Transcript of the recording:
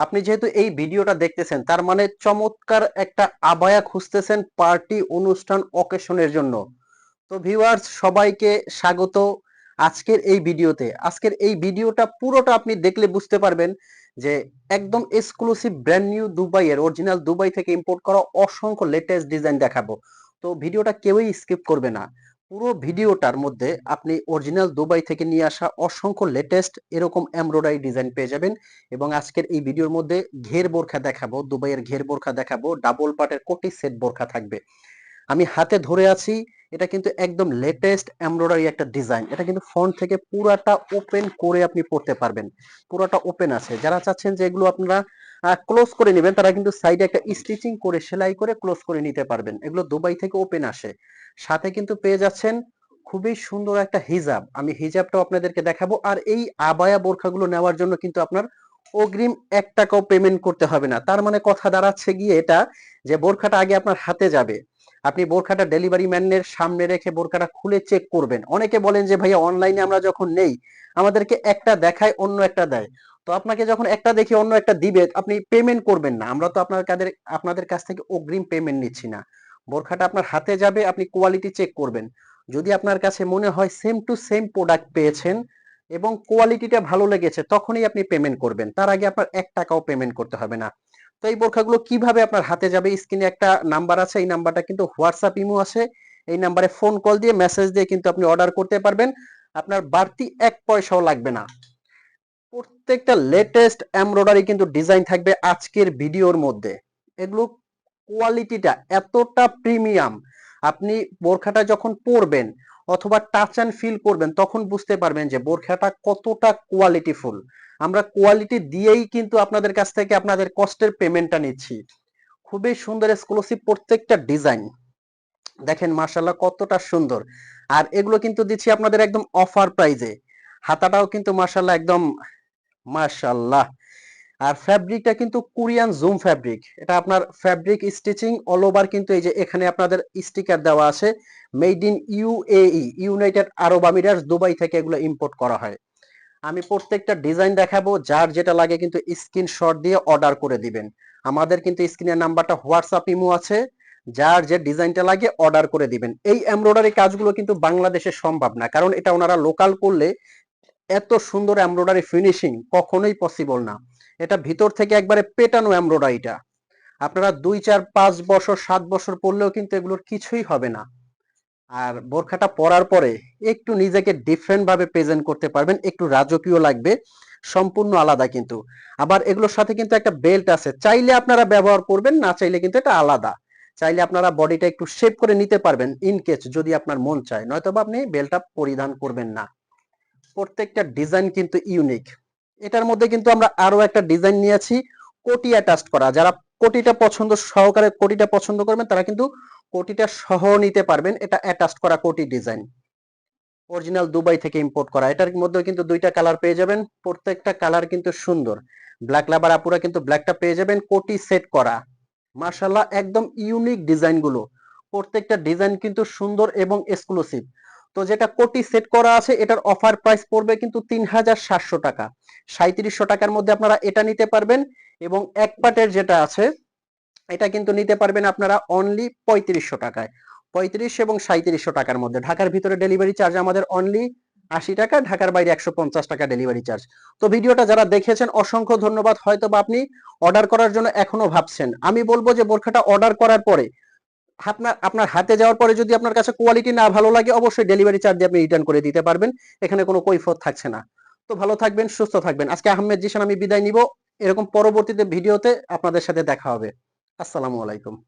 আপনি যেহেতু এই ভিডিওটা দেখতেছেন, তার মানে চমৎকার একটা আবায়া খুঁজতেছেন পার্টি, অনুষ্ঠান অকেশনের জন্য। তো ভিউয়ার্স সবাইকে স্বাগত আজকের এই ভিডিওতে। আজকের এই ভিডিওটা পুরোটা আপনি দেখলে বুঝতে পারবেন যে একদম এক্সক্লুসিভ ব্র্যান্ড নিউ দুবাইয়ের অরিজিনাল দুবাই থেকে ইম্পোর্ট করা অসংখ্য লেটেস্ট ডিজাইন দেখাবো। তো ভিডিওটা কেউই স্কিপ করবে না। পুরো ভিডিওটার মধ্যে আপনি অরিজিনাল দুবাই থেকে নিয়ে আসা অসংখ্য লেটেস্ট এরকম এমব্রয়ডারি ডিজাইন পেয়ে যাবেন এবং আজকের এই ভিডিওর মধ্যে ঘের বোরখা দেখাবো, দুবাইয়ের ঘের বোরখা দেখাবো ডাবল পাটের কোটি সেট বোরখা থাকবে। আমি হাতে ধরে আছি, এটা কিন্তু একদম লেটেস্ট এমব্রয়ডারি একটা ডিজাইন এটা কিন্তু ফ্রন্ট থেকে পুরাটা ওপেন করে আপনি পড়তে পারবেন। পুরাটা ওপেন আছে। যারা চাচ্ছেন যে এগুলো আপনারা ক্লোজ করে নেবেন, তারা কিন্তু সাইডে একটা স্টিচিং করে, সেলাই করে ক্লোজ করে নিতে পারবেন। এগুলো দুবাই থেকে ওপেন আসে। সাথে কিন্তু পেয়ে যাচ্ছেন খুবই সুন্দর একটা হিজাব আমি হিজাবটাও আপনাদেরকে দেখাবো। আর এই আবায়া বোরখাগুলো নেওয়ার জন্য কিন্তু আপনার অগ্রিম এক টাকাও পেমেন্ট করতে হবে না। তার মানে কথা দাঁড়াচ্ছে গিয়ে এটা যে বোরখাটা আগে আপনার হাতে যাবে। আপনি বোরখাটা ডেলিভারি ম্যানের সামনে রেখে বোরখাটা খুলে চেক করবেন। অনেকে বলেন যে, ভাইয়া অনলাইনে আমরা যখন নেই, আমাদেরকে একটা দেখায়, অন্য একটা দেয়। তো আপনাকে যখন একটা দেখি অন্য একটা দিবে, আপনি পেমেন্ট করবেন না। আমরা তো আপনার কাদের, আপনাদের কাছ থেকে অগ্রিম পেমেন্ট নিচ্ছি না। বোরখাটা আপনার হাতে যাবে, আপনি কোয়ালিটি চেক করবেন। যদি আপনার কাছে মনে হয় সেম টু সেম প্রোডাক্ট পেয়েছেন এবং কোয়ালিটিটা ভালো লেগেছে, তখনই আপনি পেমেন্ট করবেন। তার আগে আপনার এক টাকাও পেমেন্ট করতে হবে না। তো এই বোরখাগুলো কীভাবে আপনার হাতে যাবে? স্ক্রিনে একটা নাম্বার আছে, এই নাম্বারটা কিন্তু হোয়াটসঅ্যাপ ইমো আছে। এই নাম্বারে ফোন কল দিয়ে মেসেজ দিয়ে কিন্তু আপনি অর্ডার করতে পারবেন। আপনার বাড়তি এক পয়সাও লাগবে না। প্রত্যেকটা লেটেস্ট এমব্রয়ডারি কিন্তু ডিজাইন থাকবে আজকের ভিডিওর মধ্যে। এগুলো কোয়ালিটিটা এতটা প্রিমিয়াম আপনি বোরখাটা যখন পরবেন অথবা টাচ অ্যান্ড ফিল করবেন, তখন বুঝতে পারবেন যে বোরখাটা কতটা কোয়ালিটিফুল আমরা কোয়ালিটি দিয়েই কিন্তু আপনাদের কাছ থেকে আপনাদের কষ্টের পেমেন্টটা নিচ্ছি। খুবই সুন্দর এক্সক্লুসিভ প্রত্যেকটা ডিজাইন দেখেন মার্শাল্লাহ কতটা সুন্দর। আর এগুলো কিন্তু দিচ্ছি আপনাদের একদম অফার প্রাইজে হাতাটাও কিন্তু মার্শাল্লাহ একদম মার্শাল্লাহ আর ফ্যাব্রিকটা কিন্তু কোরিয়ান জুম ফ্যাব্রিক এটা আপনার ফ্যাব্রিক স্টিচিং অল ওভার কিন্তু এই যে এখানে আপনাদের স্টিকার দেওয়া আছে made in UAE United Arab আমিরাত দুবাই থেকে এগুলো ইম্পোর্ট করা হয়। আমি প্রত্যেকটা ডিজাইন দেখাবো, যার যেটা লাগে কিন্তু স্ক্রিনশট দিয়ে অর্ডার করে দিবেন। আমাদের কিন্তু স্ক্রিনের নাম্বারটা হোয়াটসঅ্যাপ ইমো আছে, যার যে ডিজাইনটা লাগে অর্ডার করে দিবেন। এই এমব্রয়ডারি কাজগুলো কিন্তু বাংলাদেশে সম্ভব না, কারণ এটা ওনারা লোকাল করলে এত সুন্দর এমব্রয়ডারি ফিনিশিং কখনোই পসিবল না। এটা ভিতর থেকে একবারে পেটানো এমব্রয়ডারিটা আপনারা দুই, চার, পাঁচ বছর, সাত বছর পরলেও কিন্তু এগুলোর কিছুই হবে না। আর বোরখাটা পরার পরে একটু নিজেকে ডিফারেন্ট ভাবে প্রেজেন্ট করতে পারবেন, একটু রাজকীয় লাগবে, সম্পূর্ণ আলাদা কিন্তু। আবার এগুলোর সাথে কিন্তু একটা বেল্ট আছে, চাইলে আপনারা ব্যবহার করবেন, না চাইলে কিন্তু এটা আলাদা। চাইলে আপনারা বডিটা একটু শেপ করে নিতে পারবেন ইন কেস যদি আপনার মন চায় নয়তো আপনি বেল্টটা পরিধান করবেন না। প্রত্যেকটা ডিজাইন কিন্তু ইউনিক এটার মধ্যে কিন্তু আমরা আরও একটা ডিজাইন নিয়েছি কোটি অ্যাটাচ করা। যারা কোটিটা পছন্দ সহকারে কোটিটা পছন্দ করবেন, তারা কিন্তু কোটিটা সহ নিতে পারবেন। এটা অ্যাটাচ করা কোটি ডিজাইন অরিজিনাল দুবাই থেকে ইম্পোর্ট করা। এটার মধ্যে কিন্তু দুইটা কালার পেয়ে যাবেন। প্রত্যেকটা কালার কিন্তু সুন্দর। ব্ল্যাক লাভার আপুরা কিন্তু ব্ল্যাকটা পেয়ে যাবেন, কোটি সেট করা। মার্শাল্লাহ একদম ইউনিক ডিজাইনগুলো। প্রত্যেকটা ডিজাইন কিন্তু সুন্দর এবং এক্সক্লুসিভ তো যেটা কোটি সেট করা আছে, এটার অফার প্রাইস পড়বে কিন্তু তিন হাজার সাতশো টাকা। সাঁত্রিশশো টাকার মধ্যে আপনারা এটা নিতে পারবেন এবং এক পাটের যেটা আছে, এটা কিন্তু নিতে পারবেন আপনারা অনলি পঁয়ত্রিশশো টাকায়। পঁয়ত্রিশ এবং সাঁত্রিশশো টাকার মধ্যে। ঢাকার ভিতরে ডেলিভারি চার্জ আমাদের অনলি আশি টাকা, ঢাকার বাইরে একশো পঞ্চাশ টাকা ডেলিভারি চার্জ তো ভিডিওটা যারা দেখেছেন, অসংখ্য ধন্যবাদ। হয়তো বা আপনি অর্ডার করার জন্য এখনও ভাবছেন। আমি বলব যে বোরখাটা অর্ডার করার পরে আপনার আপনার হাতে যাওয়ার পরে যদি আপনার কাছে কোয়ালিটি না ভালো লাগে, অবশ্যই ডেলিভারি চার্জ দিয়ে আপনি রিটার্ন করে দিতে পারবেন। এখানে কোনো কৈফত থাকছে না। তো ভালো থাকবেন, সুস্থ থাকবেন। আজকে আহমেদ জিসান আমি বিদায় নিব। এরকম পরবর্তীতে ভিডিওতে আপনাদের সাথে দেখা হবে। আসসালামু আলাইকুম।